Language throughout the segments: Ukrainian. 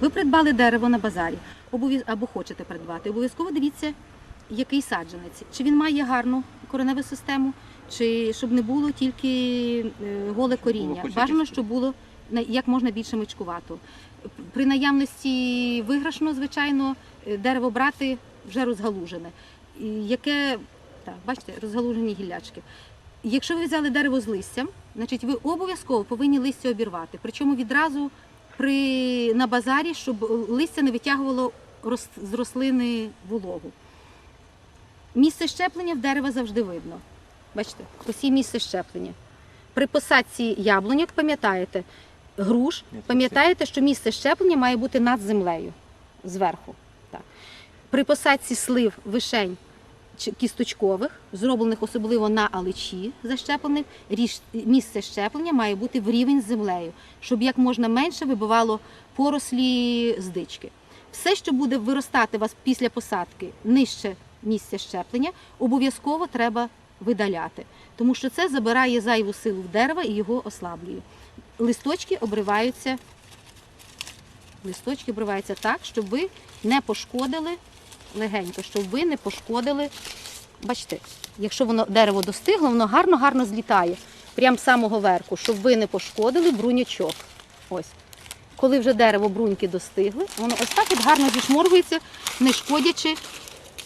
Ви придбали дерево на базарі, або хочете придбати. Обов'язково дивіться, який саджанець. Чи він має гарну кореневу систему, чи щоб не було тільки е, голе коріння. Бажано, щоб було як можна більше мичкувато. При наявності виграшно, звичайно, е, дерево брати вже розгалужене. Яке, так, бачите, розгалужені гіллячки. Якщо ви взяли дерево з листям, значить ви обов'язково повинні листя обірвати. Причому відразу при, на базарі, щоб листя не витягувало роз, з рослини вологу. Місце щеплення в дерева завжди видно. Бачите, є місце щеплення. При посадці яблуньок, пам'ятаєте, груш, пам'ятаєте, що місце щеплення має бути над землею, зверху. Так. При посадці слив, вишень кісточкових, зроблених особливо на аличі защеплених, місце щеплення має бути в рівень з землею, щоб як можна менше вибивало порослі з дички. Все, що буде виростати у вас після посадки нижче місця щеплення, обов'язково треба видаляти, тому що це забирає зайву силу в дерева і його ослаблює. Листочки обриваються, листочки обриваються так, щоб ви не пошкодили легенько, щоб ви не пошкодили. Бачите, якщо воно дерево достигло, воно гарно-гарно злітає. Прямо з самого верху, щоб ви не пошкодили брунячок. Ось. Коли вже дерево бруньки достигли, воно ось так от гарно зішморгується, не шкодячи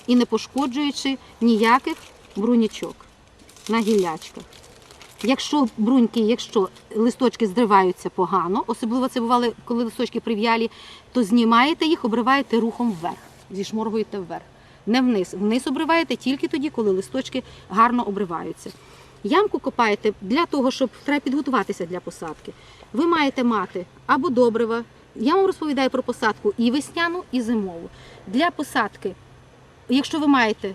і не пошкоджуючи ніяких брунячок на гіллячках. Якщо бруньки, якщо листочки зриваються погано, особливо це бувало, коли листочки прив'ялі, то знімаєте їх, обриваєте рухом вверх, зішморгуєте вверх. Не вниз. Вниз обриваєте тільки тоді, коли листочки гарно обриваються. Ямку копаєте для того, щоб треба підготуватися для посадки. Ви маєте мати або добрива. Я вам розповідаю про посадку і весняну, і зимову. Для посадки, якщо ви маєте,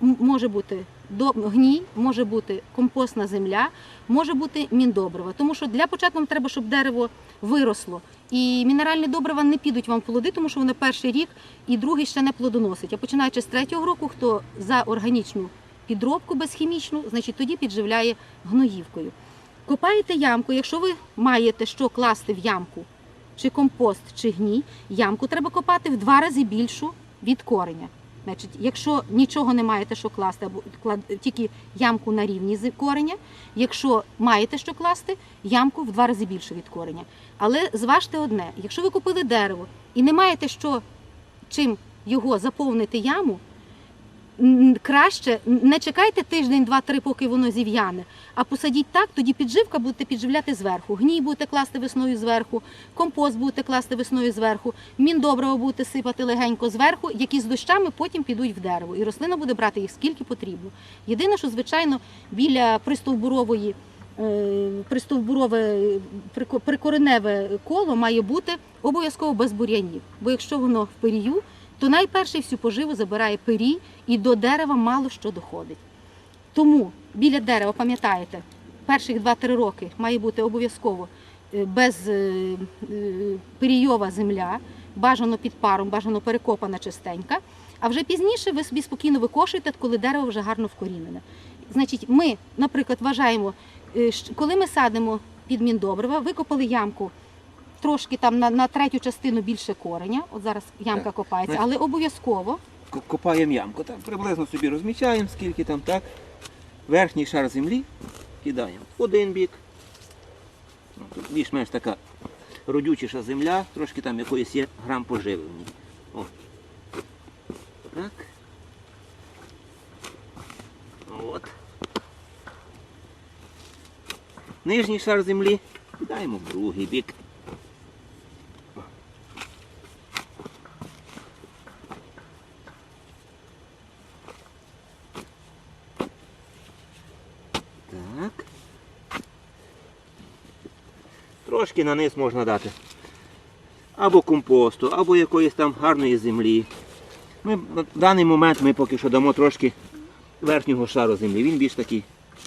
може бути гній, може бути компостна земля, може бути міндобрива. Тому що для початку вам треба, щоб дерево виросло. І мінеральні добрива не підуть вам в плоди, тому що вони перший рік і другий ще не плодоносить. А починаючи з третього року, хто за органічну підробку безхімічну, значить тоді підживляє гноївкою. Копаєте ямку, якщо ви маєте що класти в ямку, чи компост, чи гній, ямку треба копати в два рази більшу від кореня. Значить, якщо нічого не маєте що класти, або тільки ямку на рівні з кореня, якщо маєте що класти, ямку в два рази більше від кореня. Але зважте одне: якщо ви купили дерево і не маєте що чим його заповнити яму, краще не чекайте тиждень, два-три, поки воно зів'яне, а посадіть так, тоді підживка будете підживляти зверху. Гній будете класти весною зверху, компост будете класти весною зверху, міндобриво будете сипати легенько зверху, які з дощами потім підуть в дерево. І рослина буде брати їх скільки потрібно. Єдине, що звичайно біля пристовбурової. е, Пристовбурове прикореневе коло має бути обов'язково без бур'янів. Бо якщо воно в пирію, то найперше всю поживу забирає пирій і до дерева мало що доходить. Тому біля дерева, пам'ятаєте, перших 2-3 роки має бути обов'язково е, без е, е, земля, бажано під паром, бажано перекопана чистенька. А вже пізніше ви собі спокійно викошуєте, коли дерево вже гарно вкорінене. Значить, ми, наприклад, вважаємо, коли ми садимо під міндобрива, викопали ямку трошки там на, на третю частину більше кореня. От зараз ямка Так. копається, Значить- але обов'язково Ко- Копаємо ямку, так приблизно собі розмічаємо, скільки там, так. Верхній шар землі кидаємо в один бік. Ну, тут Більш-менш така родючіша земля, трошки там якоїсь є грам поживи в ній. О. Так. От. Нижній шар землі кидаємо в другий бік. Так. Трошки на низ можна дати. Або компосту, або якоїсь там гарної землі. Ми на даний момент ми поки що дамо трошки верхнього шару землі. Він більш такий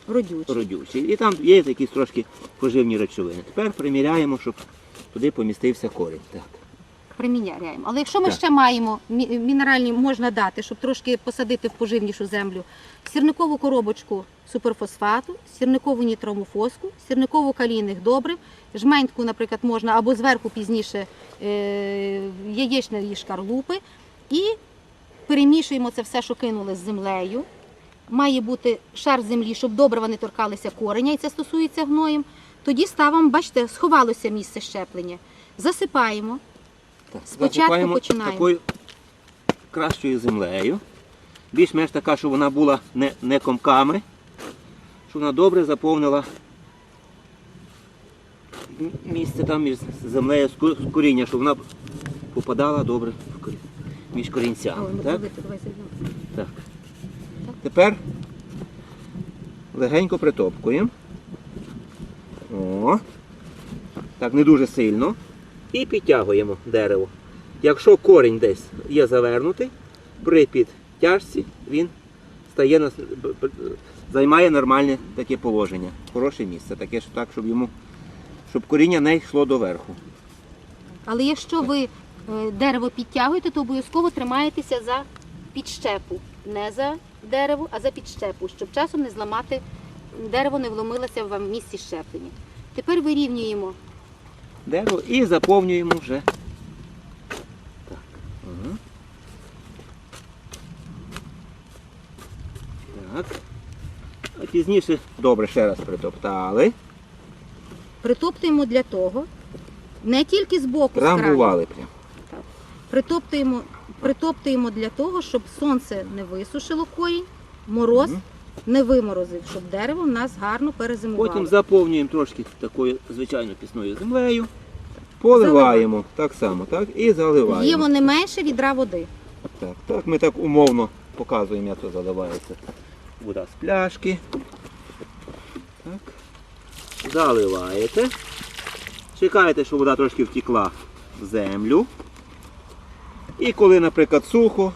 родючий. родючий. І там є якісь трошки поживні речовини. Тепер приміряємо, щоб туди помістився корінь. Так. Приміняємо. Але якщо ми Так. ще маємо мінеральні, можна дати, щоб трошки посадити в поживнішу землю, сірникову коробочку суперфосфату, сірникову нітромофоску, сірникову калійних добрив, жменьку, наприклад, можна або зверху пізніше е, яєчної шкарлупи і перемішуємо це все, що кинули з землею. Має бути шар землі, щоб добрива не торкалися кореня, і це стосується гноєм. Тоді ставимо, бачите, сховалося місце щеплення. Засипаємо. Так, Спочатку починаємо. такою кращою землею. Більш-менш така, щоб вона була не, не комками, щоб вона добре заповнила місце там між землею з коріння, щоб вона попадала добре в корінь, між корінцями. Так? Так. Тепер легенько притопкуємо. О. Так, не дуже сильно. І підтягуємо дерево. Якщо корінь десь є завернутий, при підтяжці він стає займає нормальне таке положення. Хороше місце, таке, так, щоб йому, щоб коріння не йшло доверху. Але якщо ви е, дерево підтягуєте, то обов'язково тримаєтеся за підщепу. Не за дерево, а за підщепу, щоб часом не зламати, дерево не вломилося вам в місці щеплення. Тепер вирівнюємо дерево і заповнюємо вже. Так. Ага. Так. А пізніше добре ще раз притоптали. Притоптуємо для того, не тільки з боку. Трамбували прям. Притоптуємо, притоптуємо для того, щоб сонце не висушило корінь, мороз Мгм. Не виморозив, щоб дерево в нас гарно перезимувало. Потім заповнюємо трошки такою звичайно пісною землею. Поливаємо так само, так? І заливаємо. Л'ємо не менше відра води. Так, так, ми так умовно показуємо, як то заливається. Вода з пляшки. Так. Заливаєте. Чекаєте, щоб вода трошки втекла в землю. І коли, наприклад, сухо,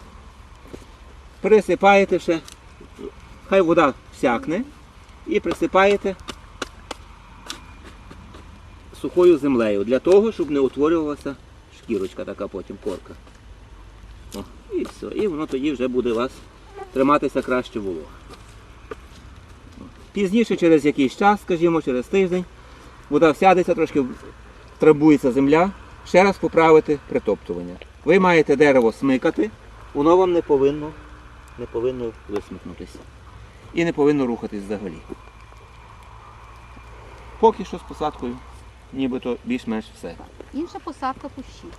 присипаєте ще, хай вода всякне, і присипаєте сухою землею для того, щоб не утворювалася шкірочка така потім корка. О, і все. І воно тоді вже буде у вас триматися краще волога. Пізніше, через якийсь час, скажімо, через тиждень, вода всядеться, трошки трамбується земля, ще раз поправити притоптування. Ви маєте дерево смикати, воно вам не повинно, не повинно висмикнутися. І не повинно рухатись взагалі. Поки що з посадкою нібито більш-менш все. Інша посадка кущів.